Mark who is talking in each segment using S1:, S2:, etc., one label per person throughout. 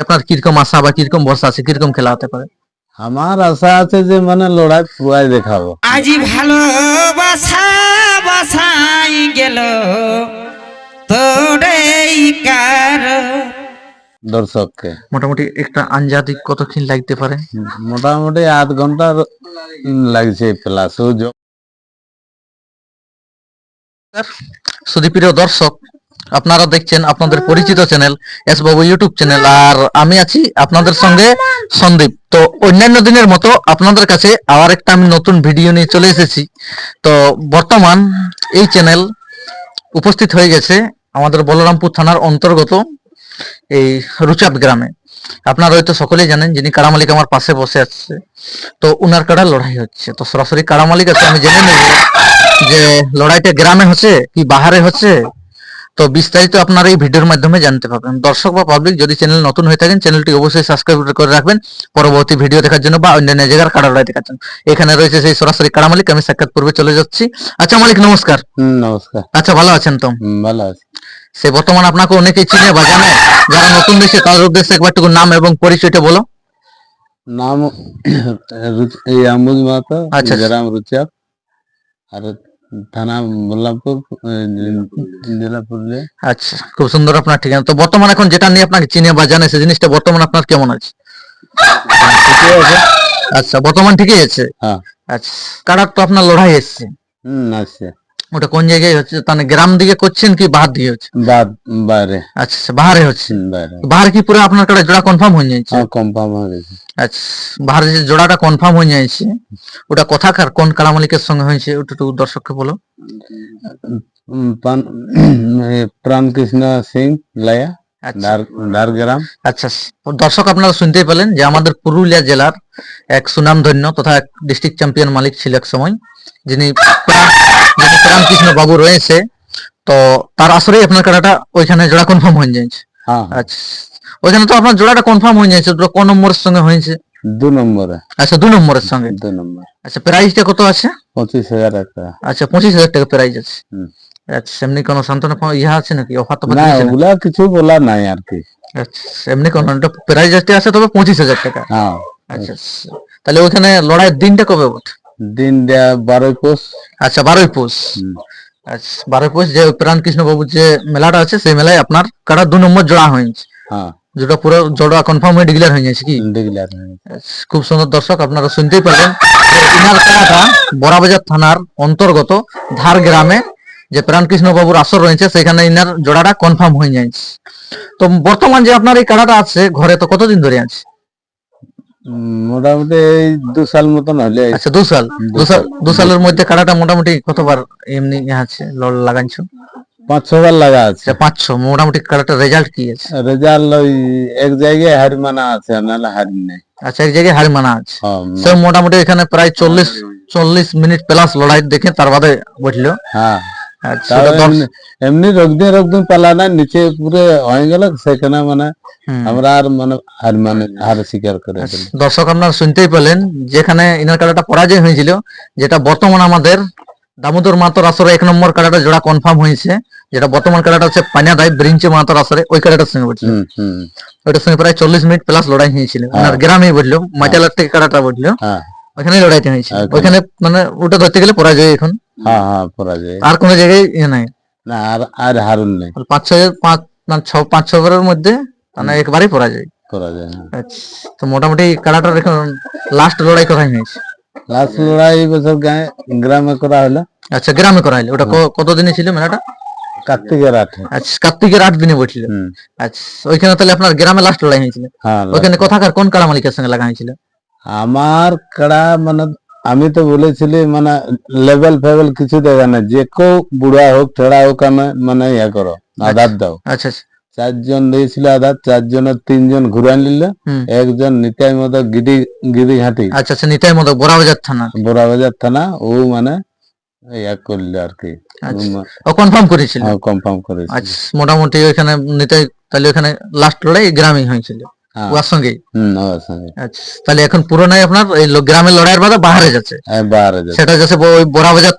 S1: আপনার কীরকম আশা বা কীরকম ভরসা আছে? কীরকম খেলা হতে পারে?
S2: আমার আশা আছে যে মানে লড়াই পুরাই দেখাবো।
S3: আজি ভালোবাসা বাসাই গেল তোরেই কার।
S2: দর্শককে।
S1: মোটামুটি একটা আঞ্জাদিক কতক্ষণ লাগতে পারে?
S2: মোটামুটি আধ ঘণ্টার লাগছে প্লাস ও য-
S1: সুদীপ্রিয় দর্শক আপনারা দেখছেন আপনাদের পরিচিত channel S Babu YouTube channel আর আমি আছি আপনাদের সঙ্গে সন্দীপ। তো অন্যান্য দিনের মতো আপনাদের কাছে আবার একটা আমি নতুন ভিডিও নিয়ে চলে এসেছি। তো বর্তমান এই চ্যানেল উপস্থিত হয়ে গেছে আমাদের বলরামপুর থানার অন্তর্গত এই রুচাপ গ্রামে। আপনারা হয়তো সকলেই জানেন যিনি কাড়া মালিক আমার পাশে বসে আছে তো উনার কাড়া লড়াই হচ্ছে। তো সরাসরি কাড়া মালিক আছে আমি জেনে নেব যে লড়াইটা গ্রামে হচ্ছে কি বাহারে হচ্ছে? তো বিস্তারিত আপনারা এই ভিডিওর মাধ্যমে জানতে পারবেন। দর্শক বা পাবলিক যদি চ্যানেল নতুন হয়ে থাকেন চ্যানেলটি অবশ্যই সাবস্ক্রাইব করে রাখবেন। পরবর্তী ভিডিও দেখার জন্য বা অন্যান্য জায়গার কাড়া লড়াই দেখার জন্য। এখানে রয়েছে সেই সরাসরি কাড়া মালিক আমি সাক্ষাৎ পূর্বে চলে যাচ্ছি। আচ্ছা মালিক নমস্কার।
S2: নমস্কার।
S1: আচ্ছা ভালো আছেন তো?
S2: ভালো আছে।
S1: সে বর্তমান আপনাকে অনেকেই চিনে বা জানে। যারা নতুন দেশে তাদের উদ্দেশ্যে একবারটুকু নাম এবং পরিচয়টা বলো।
S2: নাম এই আমবুজ মাহাতো
S1: আচ্ছা।
S2: গ্রাম রুচাপ আর থানা বল্লামপুর জেলা পুরুলিয়া।
S1: আচ্ছা খুব সুন্দর আপনার ঠিকানা। তো বর্তমান এখন যেটা নিয়ে আপনাকে চিনে বা জানে সে জিনিসটা বর্তমান আপনার কেমন আছে? আচ্ছা বর্তমান ঠিকই আছে?
S2: হ্যাঁ।
S1: আচ্ছা তো আপনার লড়াই এসছে।
S2: হুম আছে
S1: ওটা কোন জায়গায় হচ্ছে? তাহলে গ্রাম দিকে করছেন কি বাহার দিকে হচ্ছে?
S2: বাইরে।
S1: আচ্ছা আচ্ছা, বাহারে হচ্ছে। বাহার কি পুরো আপনার কাছে জোড়া কনফার্ম হয়ে যাচ্ছে?
S2: হ্যাঁ কনফার্ম হয়ে গেছে।
S1: আচ্ছা বাহারে যে জোড়াটা কনফার্ম হয়ে যাচ্ছে ওটা কথাকার কোন কালা মালিকের সঙ্গে হয়েছে? ওটা একটু দর্শককে বলো।
S2: প্রাণ কৃষ্ণ সিং লায়া।
S1: আচ্ছা। আচ্ছা দর্শক আপনারা শুনতেই পেলেন যে আমাদের পুরুলিয়া জেলার এক সুনামধন্য তথা এক ডিস্ট্রিক্ট চ্যাম্পিয়ন মালিক ছিল এক সময় যিনি যিনি প্রাণকৃষ্ণ বাবু রয়েছে। তো তার আসরেই আপনার কাটাটা ওইখানে জোড়া কনফার্ম হয়ে যাচ্ছে।
S2: হ্যাঁ হ্যাঁ,
S1: আচ্ছা ওইখানে তো আপনার জোড়াটা কনফার্ম হয়ে যাচ্ছে ওটা কোন নম্বরের সঙ্গে হয়েছে?
S2: দু নম্বরে।
S1: আচ্ছা দু নম্বরের সঙ্গে।
S2: দু নম্বর।
S1: আচ্ছা প্রাইসটা কত আছে?
S2: পঁচিশ হাজার একটা
S1: আচ্ছা পঁচিশ হাজার টাকা প্রাইস আছে।
S2: হুম।
S1: এমনি কোনো সান্ত্বনা ইহা আছে নাকি? অফার তো
S2: না ওগুলা কিছু বলা নাই আর কি।
S1: আচ্ছা এমনি কোনো প্রাইস আছে তবে পঁচিশ হাজার টাকা।
S2: হ্যাঁ।
S1: আচ্ছা আচ্ছা। তাহলে ওখানে লড়াইয়ের দিনটা কবে বটে?
S2: দিন দেয়া বারোই পোষ।
S1: আচ্ছা বারোই পৌষ। আচ্ছা বারোই পৌষ যে প্রাণকৃষ্ণ বাবুর যে মেলাটা আছে সেই মেলায় আপনার কাটা দু নম্বর জোড়া হয়েছে
S2: হ্যাঁ।
S1: যেটা পুরো জোড়া কনফার্ম হয়ে ডিক্লেয়ার হয়ে যাচ্ছে কি? আচ্ছা, খুব সুন্দর দর্শক আপনারা শুনতেই পারবেন ইনার খেলাটা বড়াবাজার থানার অন্তর্গত ধার গ্রামে যে প্রাণকৃষ্ণ বাবুর আসর রয়েছে সেখানে ইনার জোড়াটা কনফার্ম হয়ে যাচ্ছে তো বর্তমান যে আপনার এই কাড়াটা আছে ঘরে তো কতদিন ধরে আছে?
S2: মোটামুটি এই দু সাল মতন হলে
S1: আচ্ছা দু সাল। দু সাল দু সালের মধ্যে কাড়াটা মোটামুটি কতবার এমনি আছে লড় লাগাইছো?
S2: পাঁচ ছবার লাগা আছে।
S1: আচ্ছা পাঁচশো মোটামুটি কাড়াটার রেজাল্ট কি আছে?
S2: রেজাল্ট ওই এক জায়গায় হার মানা আছে নাহলে হারি নেই।
S1: আচ্ছা এক জায়গায় হার মানা আছে।
S2: হ্যাঁ
S1: সে মোটামুটি এখানে প্রায় চল্লিশ চল্লিশ মিনিট প্লাস লড়াই দেখে তার বাদে বুঝলো
S2: হ্যাঁ।
S1: আচ্ছা।
S2: এমনি- রোগদিন রোগদিন পালা না নিচে পুরো হয়ে গেল সেখানে মানে আমরা আর মানে হার মানে হার স্বীকার করে
S1: আচ্ছা, দর্শক আপনারা শুনতেই পেলেন যেখানে ইনার কাড়াটা পরাজয় হয়েছিল যেটা বর্তমান আমাদের দামোদর মাতর আসরে এক নম্বর কাড়াটা জোড়া কনফার্ম হয়েছে যেটা বর্তমান কাড়াটা হচ্ছে পানিয়া পানিয়াদাই ব্রিঞ্চি মাতর আসরে ওই কাড়াটার সঙ্গে বুঝলো ওইটার সঙ্গে প্রায় চল্লিশ মিনিট প্লাস লড়াই হয়েছিল। ওনার গ্রামেই বুঝলো মাইটালার থেকে কাড়াটা বুঝলো
S2: হ্যাঁ।
S1: ওখানে লড়াইটা হয়েছিল।
S2: ওখানে।
S1: ওইখানে মানে ওটা ধরতে গেলে পরাজয় এখন।
S2: হ্যাঁ হ্যাঁ
S1: আর কোনো জায়গায় ইয়ে নাই?
S2: না আর আর হারুন নেই।
S1: পাঁচ ছয় পাঁচ মানে ছ পাঁচ ছ ওভারের মধ্যে মানে একবারই পরাজয়।
S2: পরাজয় হ্যাঁ।
S1: আচ্ছা তো মোটামুটি কাড়াটার এখন লাস্ট লড়াই কোথায় হয়েছে?
S2: লাস্ট লড়াই বছর গায়ে গ্রামে করা হলো।
S1: আচ্ছা গ্রামে করা হলো। ওটা ক- কতদিনে ছিল মেলাটা?
S2: কার্তিকের আঠে
S1: আচ্ছা কার্তিকের আট দিনে বসছিল আচ্ছা ওইখানে তাহলে আপনার গ্রামে লাস্ট লড়াই হয়েছিল।
S2: হ্যাঁ
S1: ওইখানে কোথাকার কোন কাড়া মালিকের সঙ্গে লাগা হয়েছিল?
S2: আমার কড়া মানে আমি তো বলেছিলি মানে লেভেল ফেভেল কিছু দেখা না। যে কেউ বুড়া হোক ঠেড়া হোক আমি মানে ইয়া করো আধার দাও।
S1: আচ্ছা আচ্ছা।
S2: চারজন দিয়েছিল আধার চারজনের তিনজন ঘুরাই নিল। একজন নিতাই মতো গিরি গিরি ঘাটি
S1: আচ্ছা আচ্ছা নিতাই মতো বড়াবাজার থানা।
S2: বোরা বাজার থানা ও মানে ইয়া করল আর কি।
S1: আচ্ছা। ও কনফার্ম করেছিল?
S2: কনফার্ম করেছে
S1: আচ্ছা মোটামুটি ওইখানে নিতাই তাহলে ওখানে লাস্ট লড়াই গ্রামে হয়েছিল।
S2: হ্যাঁ
S1: ওর
S2: হুম ওর সঙ্গে।
S1: আচ্ছা তাহলে এখন আপনার এই গ্রামের লড়াইয়ের বাদে যাচ্ছে। সেটা যাচ্ছে ওই বড়াবাজার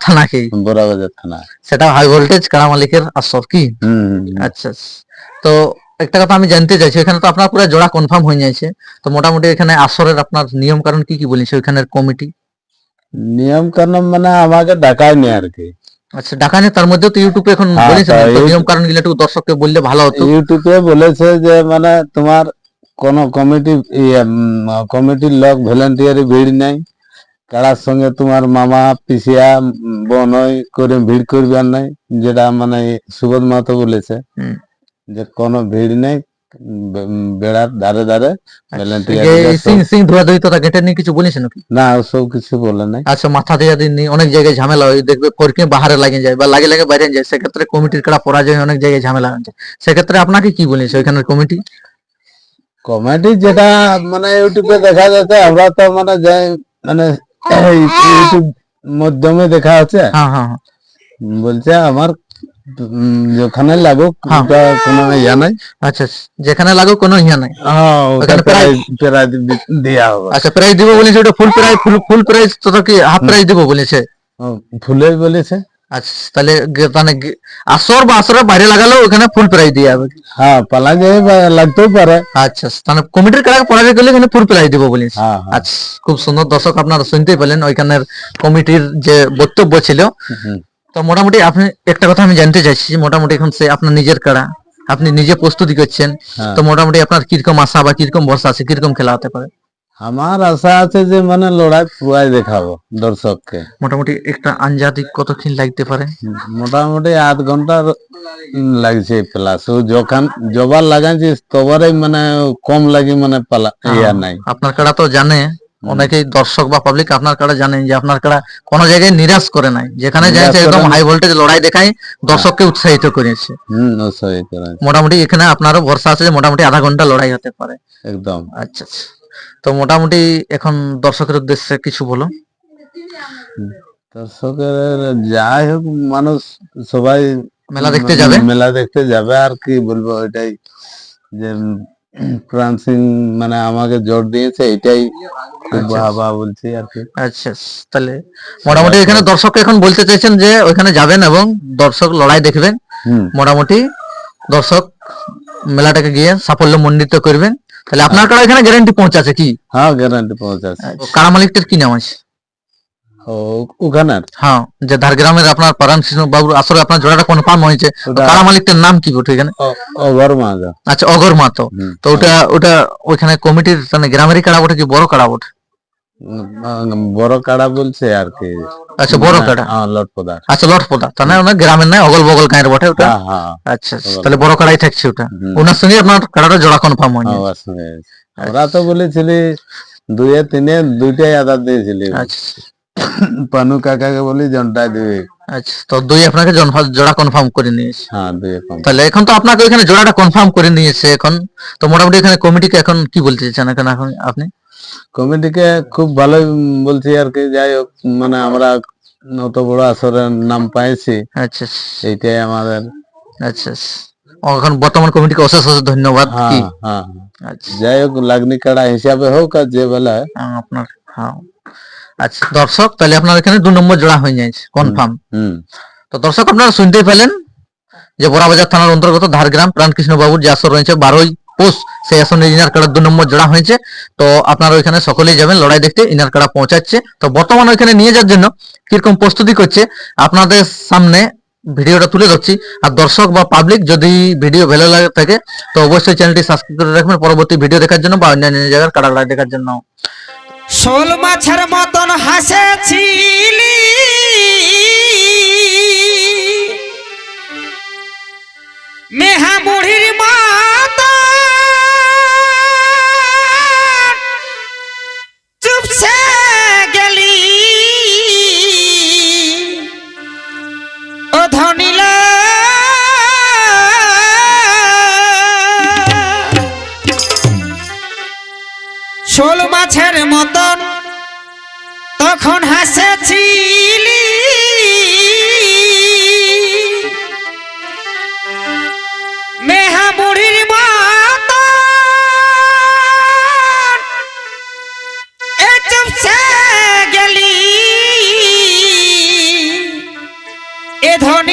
S2: বোরা বাজার থানা।
S1: সেটা হাই ভোল্টেজ কাড়া মালিকের আসর কি। আচ্ছা আচ্ছা। তো একটা কথা আমি জানতে চাইছি এখানে তো আপনার পুরো জোড়া কনফার্ম হয়ে যাচ্ছে। তো মোটামুটি এখানে আসরের আপনার নিয়ম কারণ কি কি বলেছে ওইখানের কমিটি
S2: নিয়ম কানুন মানে আমাকে ডাকায় ডাকায়নি আর কি।
S1: আচ্ছা ডাকানে তার মধ্যে তো ইউটিউবে এখন
S2: হ্যাঁ,
S1: বলেছে নিয়ম কারণগুলো একটু দর্শককে বললে ভালো হতো।
S2: ইউটিউবে বলেছে যে মানে তোমার কোন কমিটি কমিটির লোক ভলেন্টিয়ারি ভিড় নাই। কারার সঙ্গে তোমার মামা পিসিয়া উম, বোন করে ভিড় করবে আর নাই যেটা মানে সুবোধ মাহাতো বলেছে। যে কোনো ভিড় নেই বেড়ার ধারে ধারে
S1: সিং সিং ধোয়া ধুই তো তা নিয়ে কিছু বলেছে নাকি?
S2: না ওসব কিছু বলে নাই।
S1: আচ্ছা মাথা দিয়ে দিন অনেক জায়গায় ঝামেলা হয় দেখবে ফরকে বাহারে লাগে যায় বা লাগে লাগে বাইরে যায় সেক্ষেত্রে কমিটির কারা পরাজয় অনেক জায়গায় ঝামেলা হয়ে। যায় সেক্ষেত্রে আপনাকে কি বলেছে ওইখানের কমিটি?
S2: কমেডি যেটা মানে ইউটিউবে দেখা যাচ্ছে আমরা তো মানে যাই মানে ইউটিউব মাধ্যমে দেখা হচ্ছে।
S1: হ্যাঁ হ্যাঁ হ্যাঁ।
S2: বলছে আমার যেখানে লাগুক। কোনো ইয়া নাই।
S1: আচ্ছা যেখানে লাগুক কোনো ইয়া নাই। ওখানে
S2: প্রাইজ প্রাইজ দেওয়া হবে।
S1: আচ্ছা প্রাইজ দিব বলেছে ওটা ফুল প্রাইজ ফুল ফুল প্রাইজ তো কি হাফ প্রাইজ দিব বলেছে?
S2: ও, ফুলে বলেছে।
S1: আচ্ছা তাহলে মানে আসর বা আসরের বাইরে লাগালেও ওখানে ফুল প্রাইজ দিয়ে যাবে।
S2: হ্যাঁ পালা যায় লাগতেও পারে।
S1: আচ্ছা কমিটির কারা এখানে ফুল প্রাইজ দিব বলেছে
S2: হ্যাঁ হ্যাঁ।
S1: আচ্ছা খুব সুন্দর। দর্শক আপনারা শুনতেই পেলেন ওইখানের কমিটির যে বক্তব্য ছিল। তো মোটামুটি আপনি একটা কথা আমি জানতে চাইছি মোটামুটি এখন সে আপনার নিজের কাড়া আপনি নিজে প্রস্তুতি করছেন। তো মোটামুটি আপনার কীরকম আশা বা কীরকম ভরসা আছে কীরকম খেলা হতে পারে?
S2: আমার আশা আছে যে মানে লড়াই পুরাই দেখাবো দর্শককে।
S1: মোটামুটি একটা আঞ্জাদিক কতক্ষণ লাগতে পারে?
S2: মোটামুটি আধ ঘণ্টার উম, লাগছে প্লাস যখন জবার লাগাইছি তবারে মানে কম লাগে মানে পালা ইয়া নাই।
S1: আপনার কাড়া তো জানে অনেকেই দর্শক বা পাবলিক আপনার কাড়া জানেন যে আপনার কাড়া কোনো জায়গায় নিরাশ করে নাই। যেখানে যাইছে একদম হাই ভোল্টেজ লড়াই দেখায় দর্শককে উৎসাহিত করেছে। মোটামুটি এখানে আপনারও ভরসা আছে যে মোটামুটি আধা ঘণ্টা লড়াই হতে পারে।
S2: একদম।
S1: আচ্ছা আচ্ছা। তো মোটামুটি এখন দর্শকের উদ্দেশ্যে কিছু বলো
S2: দর্শকের যাই হোক মানুষ সবাই
S1: মেলা দেখতে যাবে?
S2: মেলা দেখতে যাবে আর কি বলব এটাই যে প্রাণ সিং মানে আমাকে জোর দিয়েছে এটাই খুব
S1: আচ্ছা।
S2: বাবা বলছি আর কি।
S1: আচ্ছা তাহলে মোটামুটি এখানে দর্শক এখন বলতে চাইছেন যে ওইখানে যাবেন এবং দর্শক লড়াই দেখবেন। মোটামুটি দর্শক মেলাটাকে গিয়ে সাফল্য মণ্ডিত করবেন। তাহলে আপনার কারা এখানে গ্যারান্টি পৌঁছাছে কি?
S2: হ্যাঁ গ্যারান্টি পৌঁছাছে
S1: কারা মালিকটার কি নাম আছে?
S2: ও ওখানে
S1: হ্যাঁ যে ঝাড়গ্রামের আপনার বাবুর আসলে আপনার জোড়াটা কনফার্ম হয়েছে।
S2: ওটা-
S1: কারা মালিকটার নাম কি বটে এখানে? আচ্ছা অগর
S2: মাহাতো।
S1: তো ওটা ওটা ওইখানে কমিটির মানে গ্রামেরই কাড়া কি বড় কাড়া বটে?
S2: উম, বড় কাড়া বলছে আর কি।
S1: আচ্ছা বড় কাড়া? আচ্ছা লটপদা তার ওনার গ্রামের নয় অগল বগল গাঁয়ের বটে ওটা? আচ্ছা তাহলে বড় কাড়াই থাকছে ওটা। ওনার সঙ্গে আপনার কাড়াটা জোড়া কনফার্ম হয়নি।
S2: ওর সঙ্গে। আছে। ওরা তো বলেছিলি দুয়ে তিনে দুইটাই আদার দিয়েছিলি।
S1: আচ্ছা
S2: পানু কাকাকে বলি জনটা দিবে।
S1: আচ্ছা তো দুই আপনাকে জোড়া কনফার্ম করে নিয়েছে।
S2: হ্যাঁ
S1: তাহলে এখন তো আপনাকে জোড়াটা কনফার্ম করে নিয়েছে এখন। তো মোটামুটি এখানে কমিটিকে এখন কি বলতে চান এখন এখন আপনি?
S2: কমিটিকে খুব ভালোই বলছি আর কি যাই হোক মানে আমরা অত বড় আসরের নাম পাইছি।
S1: আচ্ছা।
S2: এইটাই আমাদের।
S1: আচ্ছা। এখন বর্তমান কমিটিকে অশেষ অশেষ ধন্যবাদ।
S2: হ্যাঁ হ্যাঁ।
S1: আচ্ছা।
S2: যাই হোক লাগনি কাড়া হিসাবে হোক আর যে বেলা।
S1: আপনার হ্যাঁ। আচ্ছা দর্শক তাহলে আপনার এখানে দু নম্বর জোড়া হয়ে যাচ্ছে কনফার্ম
S2: হম
S1: তো দর্শক আপনারা শুনতেই পেলেন যে বড়াবাজার থানার অন্তর্গত ধারগ্রাম প্রাণকৃষ্ণ বাবুর যে আসর রয়েছে বারোই পোষ সেই আসনে ইনার কাড়া দু নম্বর জোড়া হয়েছে তো আপনারা ওইখানে সকলেই যাবেন লড়াই দেখতে ইনার কাড়া পৌঁছাচ্ছে তো বর্তমানে ওইখানে নিয়ে যাওয়ার জন্য কীরকম প্রস্তুতি করছে আপনাদের সামনে ভিডিওটা তুলে ধরছি আর দর্শক বা পাবলিক যদি ভিডিও ভালো লাগে থাকে তো অবশ্যই চ্যানেলটি সাবস্ক্রাইব করে রাখবেন পরবর্তী ভিডিও দেখার জন্য বা অন্যান্য জায়গার কাড়া লড়াই দেখার জন্য
S3: শোল মাছের মতন হাসেছিলি শোল মাছের মতন। তখন হাসেছিলি। মেহা বুড়ির মতন। চুপসে গেলি। এ ধনিলা